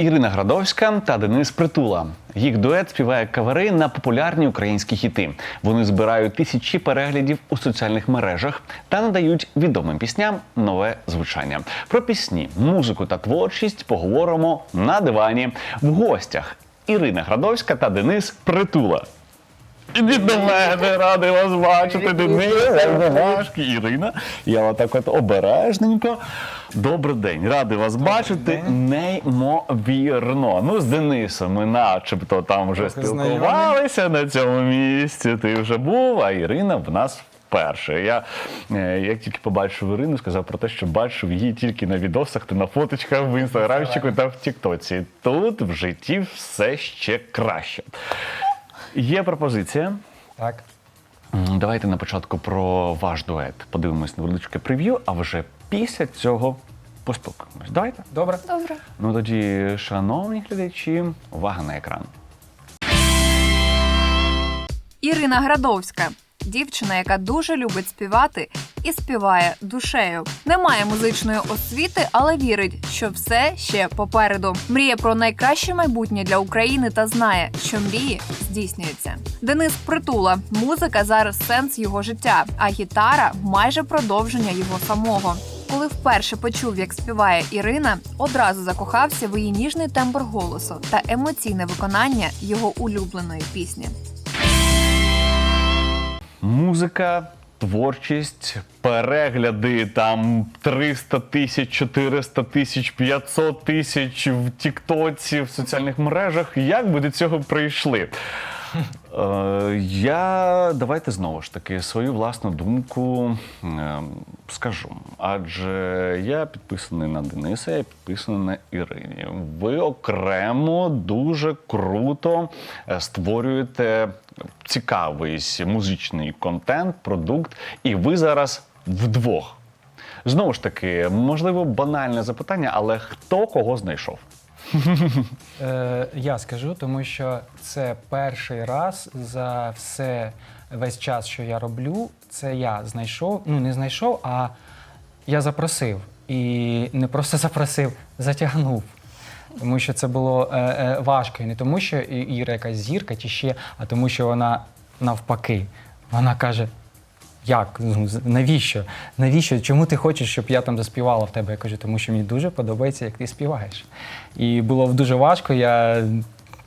Ірина Градовська та Денис Притула. Їх дует співає кавери на популярні українські хіти. Вони збирають тисячі переглядів у соціальних мережах та надають відомим пісням нове звучання. Про пісні, музику та творчість поговоримо на дивані в гостях. Ірина Градовська та Денис Притула. Ідіть до мене, радий вас бачити, Денис, Важкі, Ірина. Я отак от обережненько. Добрий день, радий вас бачити. Неймовірно. Ну, з Денисом ми начебто там вже Трохи спілкувалися на цьому місці. Ти вже був, а Ірина в нас вперше. Я е, як тільки побачив Ірину, сказав про те, що бачив її тільки на відосах та на фоточках в інстаграмчику та в Тіктоці. Тут в житті все ще краще. Є пропозиція. Так. Давайте на початку про ваш дует. Подивимось невеличке прев'ю, а вже після цього поспілкуємось. Давайте. Добре. Добре. Ну тоді, шановні глядачі, увага на екран. Ірина Градовська. Дівчина, яка дуже любить співати і співає душею. Не має музичної освіти, але вірить, що все ще попереду. Мріє про найкраще майбутнє для України та знає, що мрії здійснюються. Денис Притула. Музика зараз сенс його життя, а гітара майже продовження його самого. Коли вперше почув, як співає Ірина, одразу закохався в її ніжний тембр голосу та емоційне виконання його улюбленої пісні. Музика, творчість, перегляди там 300 тисяч, 400 тисяч, 500 тисяч в Тіктоці, в соціальних мережах. Як ви до цього прийшли? Е, я давайте знову ж таки свою власну думку е, скажу. Адже я підписаний на Дениса, я підписаний на Ірині. Ви окремо дуже круто е, створюєте цікавий музичний контент, продукт, і ви зараз вдвох. Знову ж таки, можливо, банальне запитання, але хто кого знайшов? Е, я скажу, тому що це перший раз за все весь час, що я роблю, це я знайшов. Ну, не знайшов, а я запросив. І не просто запросив, затягнув. Тому що це було е, е, важко. І не тому, що Іра якась зірка чи ще, а тому, що вона навпаки. Вона каже: як? Ну, Навіщо? Навіщо? Чому ти хочеш, щоб я там заспівала в тебе? Я кажу, тому що мені дуже подобається, як ти співаєш. І було дуже важко. Я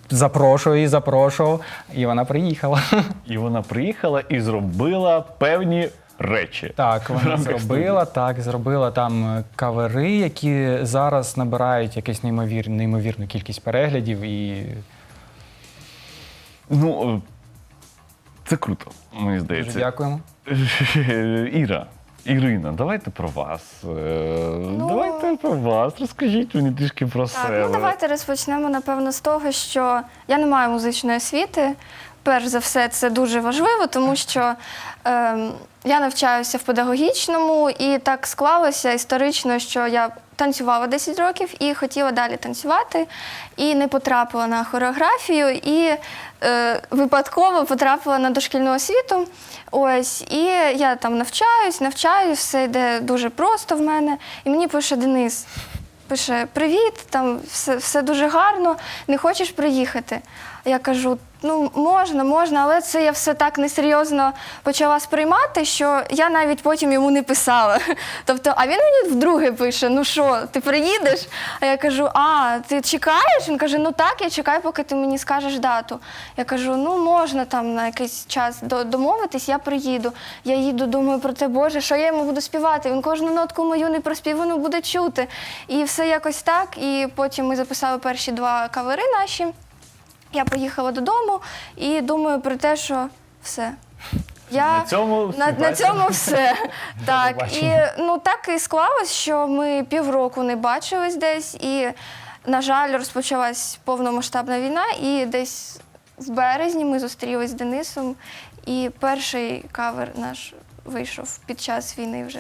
запрошую її, запрошував, і вона приїхала. І вона приїхала і зробила певні речі. Так, вона зробила, так, зробила там е, кавери, які зараз набирають якусь неймовір, неймовірну кількість переглядів. І Ну, е, це круто, мені дуже здається. дякуємо. Іра, Ірина, давайте про вас. Ну, Давайте про вас. Розкажіть мені трішки про Так, себе. ну давайте розпочнемо, напевно, з того, що я не маю музичної освіти. Перш за все, це дуже важливо, тому що ем, я навчаюся в педагогічному, і так склалося історично, що я танцювала 10 років і хотіла далі танцювати, і не потрапила на хореографію, і е, випадково потрапила на дошкільну освіту. Ось, і я там навчаюсь, навчаюсь, все йде дуже просто в мене. І мені пише Денис. Пише: Привіт, там все, все дуже гарно, не хочеш приїхати? Я кажу: ну можна, можна, але це я все так несерйозно почала сприймати, що я навіть потім йому не писала. Тобто, а він мені вдруге пише: Ну що, ти приїдеш? А я кажу: А, ти чекаєш? Він каже: Ну так, я чекаю, поки ти мені скажеш дату. Я кажу: ну можна там на якийсь час домовитись, я приїду. Я їду, думаю про те, Боже, що я йому буду співати. Він кожну нотку мою непроспівану буде чути. І все якось так. І потім ми записали перші два кавери наші. Я поїхала додому і думаю про те, що все. Я На цьому на, на цьому все. так. І ну так і склалось, що ми півроку не бачились десь, і, на жаль, розпочалась повномасштабна війна, і десь в березні ми зустрілись з Денисом, і перший кавер наш вийшов під час війни вже.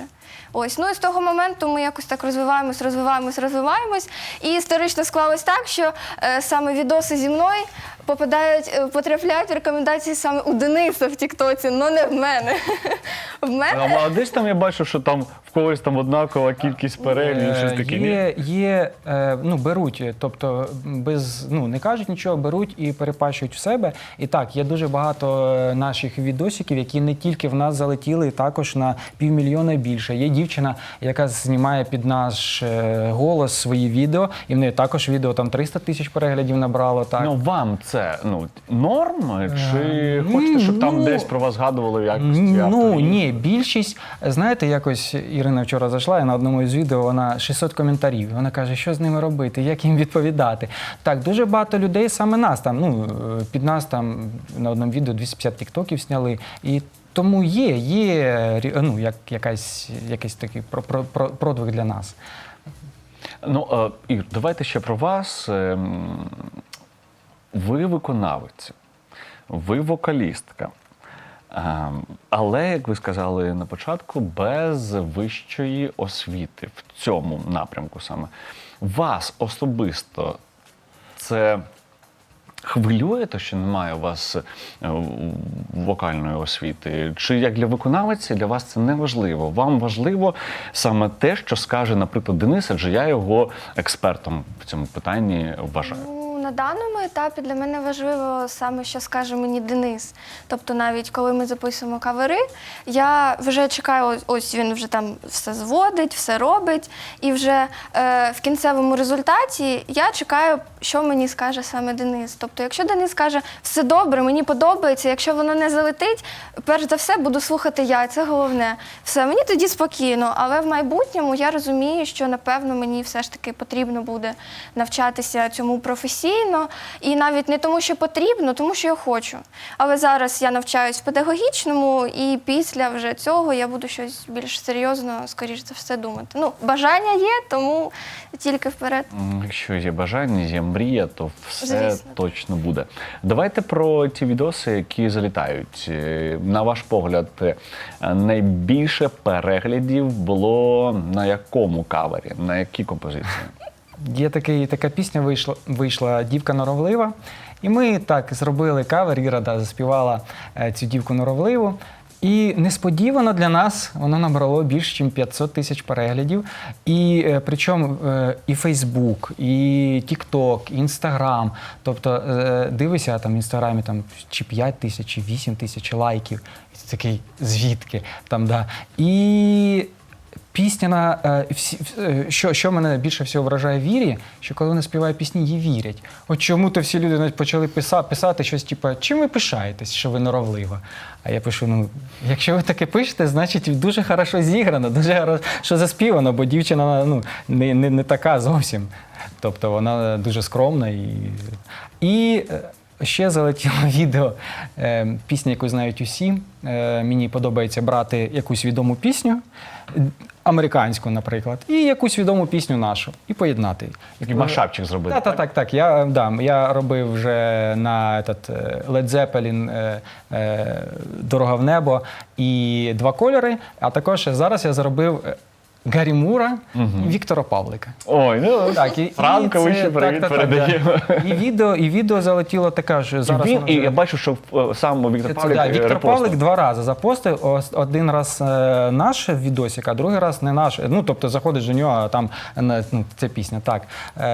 Ось, ну і з того моменту ми якось так розвиваємось, розвиваємось, розвиваємось. І історично склалось так, що е, саме відоси зі мною попадають, е, потрапляють в рекомендації саме у Дениса в Тіктоці, але не в мене. В мене А десь там я бачу, що там в когось там однакова кількість переглядів, щось Е, таке. ні? Є, є е, ну, беруть, е, тобто без, ну, не кажуть нічого, беруть і перепащують в себе. І так, є дуже багато е, наших відосиків, які не тільки в нас залетіли, також на півмільйона більше. Є дівчина, яка знімає під наш е, голос свої відео, і в неї також відео там 300 тисяч переглядів набрало. Так. Ну вам це ну норм? Чи Е, хочете, щоб там ну, десь про вас згадували в якості Ну авторів? ні, більшість, знаєте, якось Ірина вчора зайшла і на одному із відео вона 600 коментарів. Вона каже, що з ними робити, як їм відповідати. Так, дуже багато людей саме нас там. Ну під нас там на одному відео 250 тіктоків зняли. І тому є, є ну, як, якась, якийсь такий про, про, про, продвиг для нас. Ну, е, Ір, давайте ще про вас. Ви виконавець, ви вокалістка. Ем, Але, як ви сказали на початку, без вищої освіти в цьому напрямку саме. Вас особисто це хвилює, те, що немає у вас е, вокальної освіти? Чи як для виконавиці для вас це не важливо? Вам важливо саме те, що скаже, наприклад, Денис, адже я його експертом в цьому питанні вважаю. На даному етапі для мене важливо саме, що скаже мені Денис. Тобто, навіть коли ми записуємо кавери, я вже чекаю, ось- він вже там все зводить, все робить. І вже е, в кінцевому результаті я чекаю, що мені скаже саме Денис. Тобто, якщо Денис скаже все добре, мені подобається, якщо воно не залетить, перш за все буду слухати я. Це головне. Все, мені тоді спокійно. Але в майбутньому я розумію, що напевно мені все ж таки потрібно буде навчатися цьому професійно. І навіть не тому, що потрібно, тому що я хочу. Але зараз я навчаюсь в педагогічному, і після вже цього я буду щось більш серйозно, скоріш за все, думати. Ну, бажання є, тому тільки вперед. Якщо є бажання, є мрія, то все Звісно. точно буде. Давайте про ті відоси, які залітають. Е, На ваш погляд, е, найбільше переглядів було на якому кавері, на якій композиції? Є такий, така пісня вийшла, вийшла Дівка норовлива. І ми так зробили кавер. Іра да, заспівала е, цю дівку норовливу. І несподівано для нас воно набрало більш ніж 500 тисяч переглядів. І е, причому е, і Фейсбук, і Тікток, і Інстаграм. Тобто дивишся там в інстаграмі там чи 5 тисяч, чи 8 тисяч лайків. Такий звідки там, да. І Пісня е, е, що, що мене більше всього вражає вірі, що коли вона співає пісні, їй вірять. От чому то всі люди навіть почали писати, писати щось, типу, чим ви пишаєтесь, що ви норовлива? А я пишу: ну, якщо ви таке пишете, значить дуже хорошо зіграно, дуже хорошо заспівано, бо дівчина ну, не, не, не така зовсім. Тобто вона дуже скромна і. і е, Ще залетіло відео пісня, яку знають усі. Мені подобається брати якусь відому пісню, американську, наприклад, і якусь відому пісню нашу, і поєднати. Такий машапчик зробити. Так, так, так, так. Я, да, я робив вже на этот, е, Led Zeppelin е, е, Дорога в небо і два кольори. А також зараз я зробив Гаррі Мура і Віктора Павлика. Ой, ну Так, і, Франкові і це- ще привіт так, передаємо. да. І відео, і відео залетіло таке ж зараз. Він, воно і вже- я бачу, що е, сам Віктор це, Павлік да, е, Віктор репостив. Павлик два рази запостив. Один раз е, наш відосик, а другий раз не наш. Ну, тобто заходиш до нього, а там ну, ця пісня. Так.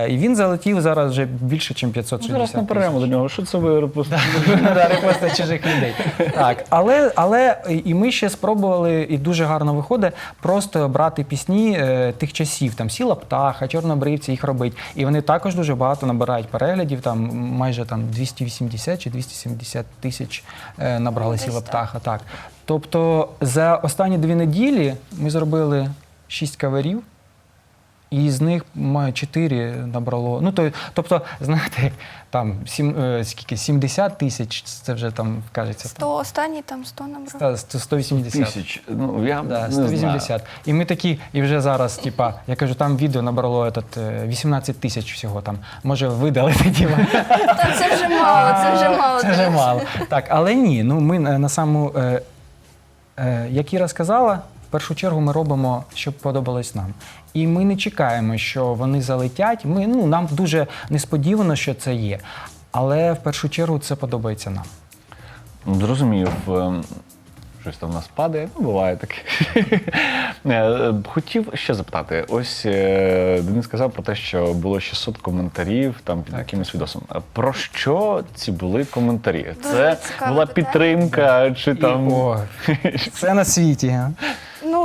І він залетів зараз вже більше, ніж 560 Ну, Зараз тисяч. наперемо до нього. Що це ви репостили? Репости чужих людей. Так, але, але і ми ще спробували, і дуже гарно виходить, просто брати пісні е, тих часів, там сіла птаха, чорнобривці, їх робить. І вони також дуже багато набирають переглядів, там майже там 280 чи 270 тисяч е, набрали Десь сіла так. птаха. Так. Тобто за останні дві неділі ми зробили шість каверів. І з них має 4 набрало. Ну, то, тобто, знаєте, там сім, е, скільки, 70 тисяч, це вже там кажеться. Там, 100, останній там 100 набрав. ста- сто- 180. Тисяч. Ну, я Да, не 180. знаю. І ми такі, і вже зараз, типа, я кажу, там відео набрало этот, е, 18 тисяч всього там. Може видалити типа. Та це вже мало, це вже мало. Це вже мало. Так, але ні, ну ми на саму, е, е, як Іра сказала, в першу чергу ми робимо, щоб подобалось нам. І ми не чекаємо, що вони залетять. Ми, ну, нам дуже несподівано, що це є. Але в першу чергу це подобається нам. Зрозумів. ем, Щось там у нас падає, ну буває таке. Е, е, Хотів ще запитати: ось е, Денис сказав про те, що було 600 коментарів там під якимось відосом. Про що ці були коментарі? Це була підтримка чи там. О, це на світі.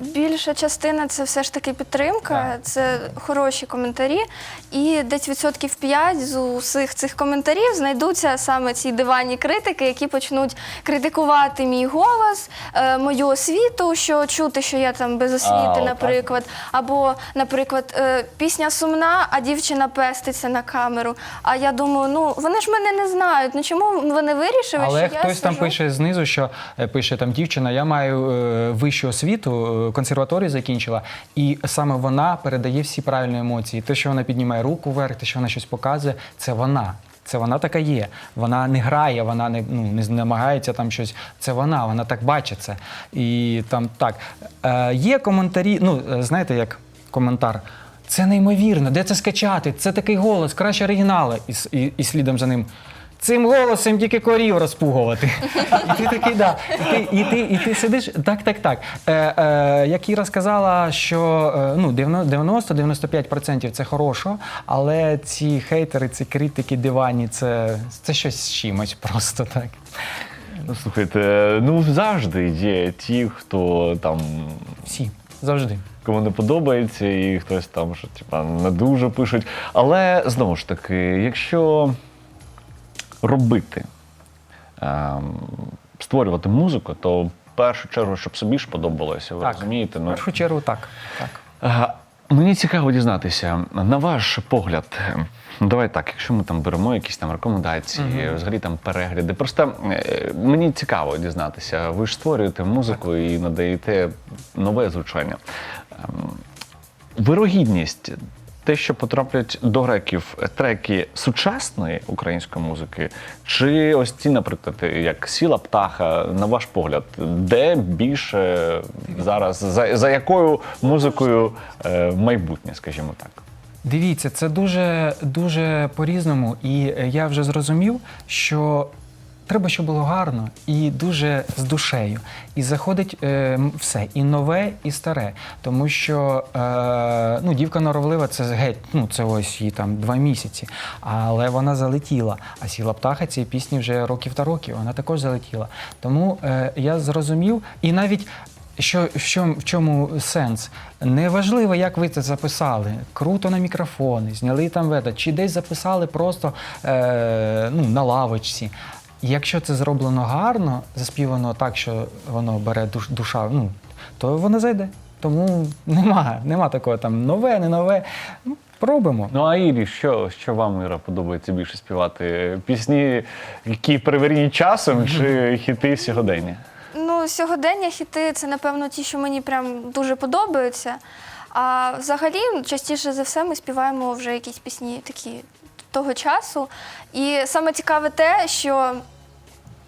більша частина це все ж таки підтримка, це хороші коментарі. І десь відсотків 5 з усіх цих коментарів знайдуться саме ці диванні критики, які почнуть критикувати мій голос, е, мою освіту, що чути, що я там без освіти, А, наприклад. Або, наприклад, е, пісня сумна, а дівчина пеститься на камеру. А я думаю, ну вони ж мене не знають. Ну чому вони вирішили, Але що я хтось там пише знизу, що е, пише там дівчина, я маю вищу освіту, консерваторію закінчила, і саме вона передає всі правильні емоції. Те, що вона піднімає руку вверх, те, що вона щось показує, це вона. Це вона така є. Вона не грає, вона не, ну, не намагається там щось. Це вона, вона так бачить це. І там так. Е, є коментарі, ну, е, знаєте, як коментар. Це неймовірно, де це скачати? Це такий голос, краще оригінали. І, і, і слідом за ним. Цим голосом тільки корів розпугувати. І ти такий, да. І ти, і ти, і ти сидиш, так, так, так. Е, е, як Іра сказала, що е, ну, 90-95% це хорошо, але ці хейтери, ці критики дивані, це, це щось з чимось просто так. Ну, слухайте, ну завжди є ті, хто там Всі, завжди. кому не подобається, і хтось там що типа не дуже пишуть. Але знову ж таки, якщо робити, ем, створювати музику, то в першу чергу, щоб собі ж подобалося, ви Так. розумієте? В Ну, першу чергу так. так. Е, Мені цікаво дізнатися, на ваш погляд, е, давай так, якщо ми там беремо якісь там рекомендації, взагалі там перегляди. Просто е, мені цікаво дізнатися. Ви ж створюєте музику і надаєте нове звучання. Ем, Вирогідність, те, що потраплять до греків треки сучасної української музики, чи ось ці, наприклад, як сіла птаха, на ваш погляд, де більше зараз, за, за якою музикою е, майбутнє, скажімо так? Дивіться, це дуже дуже по-різному, і е, я вже зрозумів, що треба, щоб було гарно і дуже з душею. І заходить е, все, і нове, і старе. Тому що е, ну, дівка норовлива це геть, ну це ось їй там два місяці. Але вона залетіла. А сіла птаха цієї пісні вже років та років. Вона також залетіла. Тому е, я зрозумів, і навіть що, чому, в чому сенс? Неважливо, як ви це записали. Круто на мікрофони, зняли там веда, чи десь записали просто е, ну, на лавочці. Якщо це зроблено гарно, заспівано так, що воно бере душ, душа, ну, то воно зайде. Тому нема, нема такого там нове, не нове. Ну, пробуємо. Ну а Ірі, що, що вам Іра подобається більше співати? Пісні, які переверні часом, чи хіти сьогодення? Ну, сьогодення хіти це, напевно, ті, що мені прям дуже подобаються. А взагалі, частіше за все, ми співаємо вже якісь пісні такі того часу. І саме цікаве те, що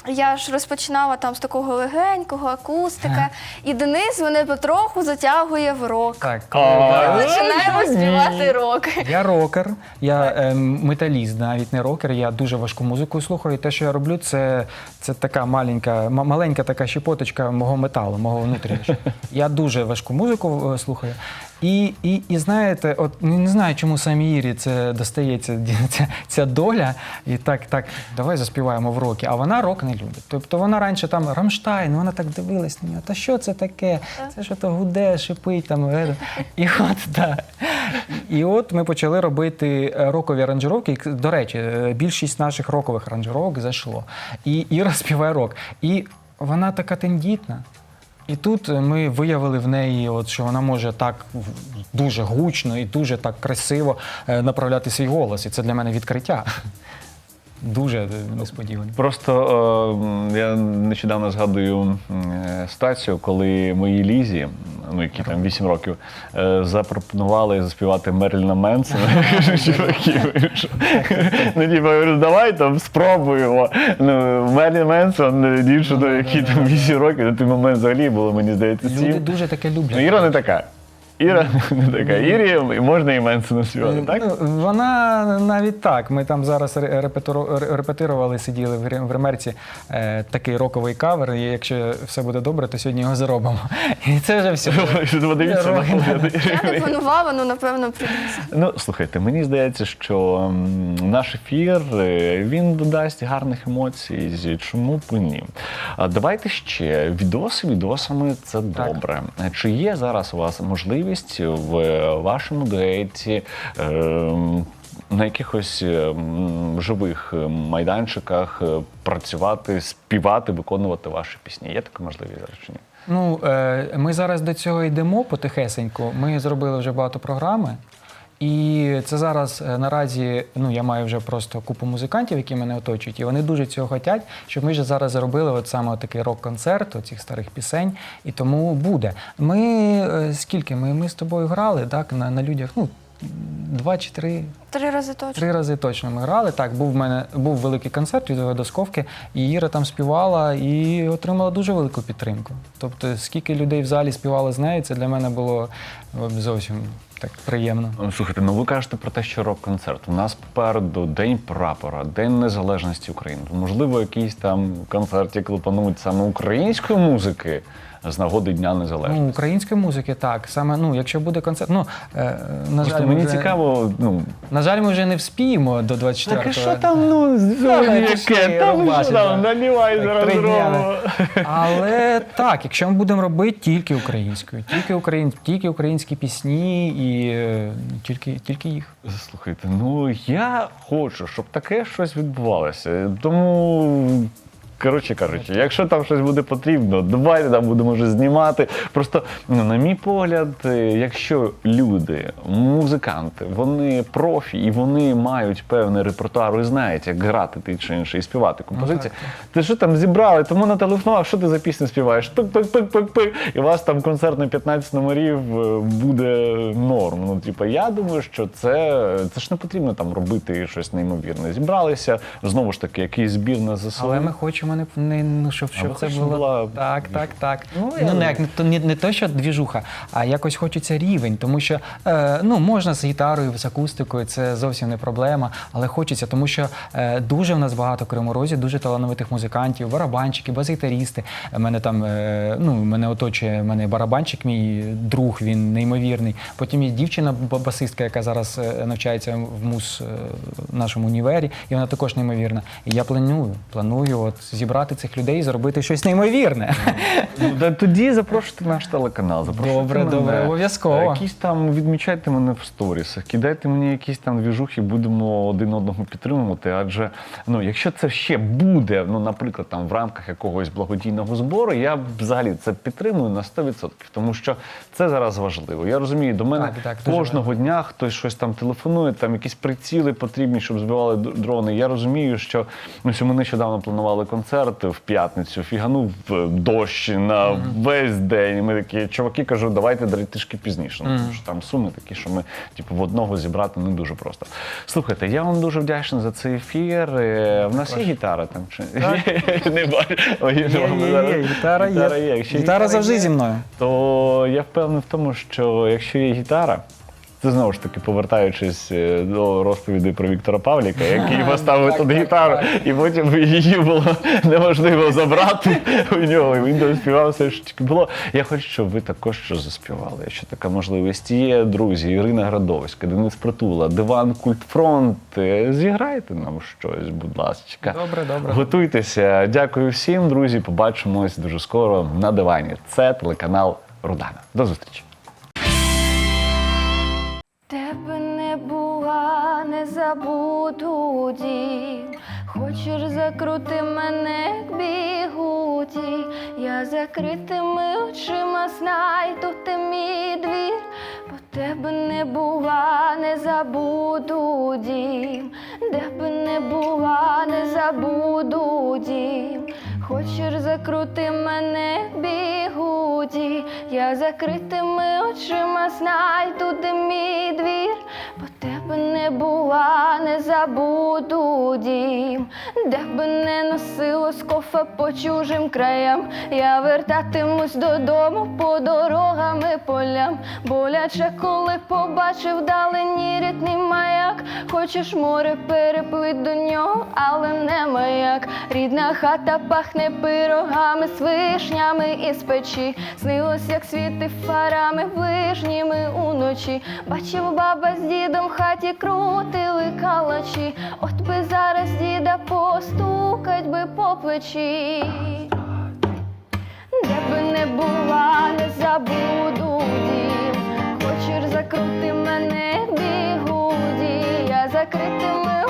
я ж розпочинала там з такого легенького акустика, і Денис мене потроху затягує в рок. Так, Ми починаємо співати рок. Я рокер, я ем, металіст, навіть не рокер. Я дуже важку музику слухаю. І те, що я роблю, це, це така маленька, м- маленька така щепоточка мого металу, мого внутрішнього. Я дуже важку музику е, слухаю. І, і, і знаєте, от ну, не знаю, чому самі Ірі це достається ця, ця доля. І так, так, давай заспіваємо в роки. А вона рок не любить. Тобто вона раніше там Рамштайн, вона так дивилась на нього. Та що це таке? Це що то гуде, шипить там. е». І от так. І от ми почали робити е, рокові аранжировки. До речі, е, більшість наших рокових аранжировок зайшло. І Іра співає рок. І вона така тендітна. І тут ми виявили в неї, от, що вона може так дуже гучно і дуже так красиво е, направляти свій голос. І це для мене відкриття. Дуже несподівано. Просто е, я нещодавно згадую е, коли моїй Лізі, ну які там 8 років, е, запропонували заспівати Мерліна Менсона. Ну, типу, говорю, давай там спробуємо. Ну, Мерлін Менсон, дівчина, які там 8 років, на той момент взагалі було, мені здається, Люди дуже таке люблять. Ну, Іра не така. Іра не така. Ірі можна і Менсу наспівати, так? Ну, вона навіть так. Ми там зараз репетиру- репетирували, сиділи в гримерці е, такий роковий кавер. І якщо все буде добре, то сьогодні його заробимо. І це вже все. Подивіться на погляди. Я не планувала, ну напевно прийдеться. Ну, слухайте, мені здається, що м, наш ефір е, він додасть гарних емоцій. Чому б і ні? А давайте ще відоси відосами це Так. добре. Чи є зараз у вас можливість в вашому дуеті? ем, На якихось ем, живих ем, майданчиках е, працювати, співати, виконувати ваші пісні. Є така можливість зараз чи ні? Ну, е, ми зараз до цього йдемо потихесеньку. Ми зробили вже багато програми. І це зараз е, наразі ну я маю вже просто купу музикантів, які мене оточують, і вони дуже цього хочуть, щоб ми вже зараз зробили от саме такий рок-концерт цих старих пісень. І тому буде. Ми е, скільки? Ми, ми з тобою грали так на, на людях. Ну два чи три Три рази точно. Три рази точно ми грали. Так, був в мене був великий концерт від Досковки, і Іра там співала і отримала дуже велику підтримку. Тобто, скільки людей в залі співали з нею, це для мене було е, зовсім так приємно. Ну, Слухайте, ну ви кажете про те, що рок-концерт. У нас попереду День прапора, День Незалежності України. Можливо, якийсь там концерт, який лопануть саме української музики з нагоди Дня Незалежності. Ну, української музики, так. Саме ну, якщо буде концерт, ну е, на Просто жаль, мені вже, цікаво, ну На жаль, ми вже не вспіємо до 24-го. так і що там, ну, яке, там що там, наливай зараз зробимо. Але так, якщо ми будемо робити тільки українською, тільки україн, тільки українські пісні і е, тільки, тільки їх. Слухайте, ну я хочу, щоб таке щось відбувалося. Тому. Коротше кажучи, якщо там щось буде потрібно, давайте там будемо вже знімати. Просто, ну, на мій погляд, е, якщо люди, музиканти, вони профі і вони мають певний репертуар і знають, як грати ти чи інше і співати композиції, ти що там зібрали, тому на телефонував, що ти за пісню співаєш? Пик-пик-пик-пик-пик. І у вас там концерт на 15 номерів е, буде норм. Ну, типу, я думаю, що це, це ж не потрібно там робити щось неймовірне. Зібралися, знову ж таки, якийсь збір на ЗСУ. Але ми хочемо не, не ну, щоб, щоб це було. була Так, так, так. Ну, Ну, не, як, не, то- не, не то, що двіжуха, а якось хочеться рівень, тому що е, ну, можна з гітарою, з акустикою, це зовсім не проблема, але хочеться, тому що е, дуже в нас багато в Кривому Розі, дуже талановитих музикантів, барабанщики, бас-гітарісти. Мене там е, ну, мене оточує мене барабанщик, мій друг, він неймовірний. Потім є дівчина, басистка, яка зараз е, навчається в мус е, нашому універі, і вона також неймовірна. І я планую, планую от зібрати цих людей і зробити щось неймовірне. Ну, да тоді запрошуйте наш телеканал. Запрошуйте Добре, мене. добре, обов'язково. Якісь там відмічайте мене в сторісах, кидайте мені якісь там двіжухи, будемо один одного підтримувати. Адже ну, якщо це ще буде, ну, наприклад, там в рамках якогось благодійного збору, я взагалі це підтримую на 100%, тому що це зараз важливо. Я розумію, до мене Так, так, кожного дня хтось щось там телефонує, там якісь приціли потрібні, щоб збивали дрони. Я розумію, що ну, що ми нещодавно планували концерт в п'ятницю, фіганув е, дощ на весь день. І ми такі, чуваки, кажу, давайте дарити трішки пізніше. Ну, тому що там суми такі, що ми типу, в одного зібрати не дуже просто. Слухайте, я вам дуже вдячний за цей ефір. Е, В нас є гітара там чи не бачу. Гітара є. Гітара завжди зі мною. то я впевнений в тому, що якщо є гітара. Це знову ж таки повертаючись е, до розповіді про Віктора Павліка, який поставив тут гітару, і потім її було неможливо забрати у нього. І він доспівав все, що тільки було. Я хочу, щоб ви також щось заспівали. Якщо така можливість є, друзі, Ірина Градовська, Денис Притула, Диван Культфронт. е, Зіграйте нам щось, будь ласка. Добре, добре. Готуйтеся. Дякую всім, друзі. Побачимось дуже скоро на дивані. Це телеканал Рудана. До зустрічі. Забуду дім. Хочеш закрути мене як бігуді, я закритими очима знайду ти мій двір, бо тебе не була, не забуду дім, де би не була, не забуду дім. Хочеш закрути мене як бігуді, я закритими очима знайду де мій двір, тебе не була, не забуду дім, Де би не носило скофа по чужим краям, я вертатимусь додому по дорогам і полям. Боляче, коли побачив далині рідний маяк. Хочеш море переплить до нього, але не маяк. Рідна хата пахне пирогами з вишнями із печі. Снилось, як світи фарами ближніми уночі. Бачив баба з дідом в хаті крутили калачі. От зараз діда постукать би по плечі. Де би не була, не забуду дім. Хочеш закрути мене бігуді, я закритими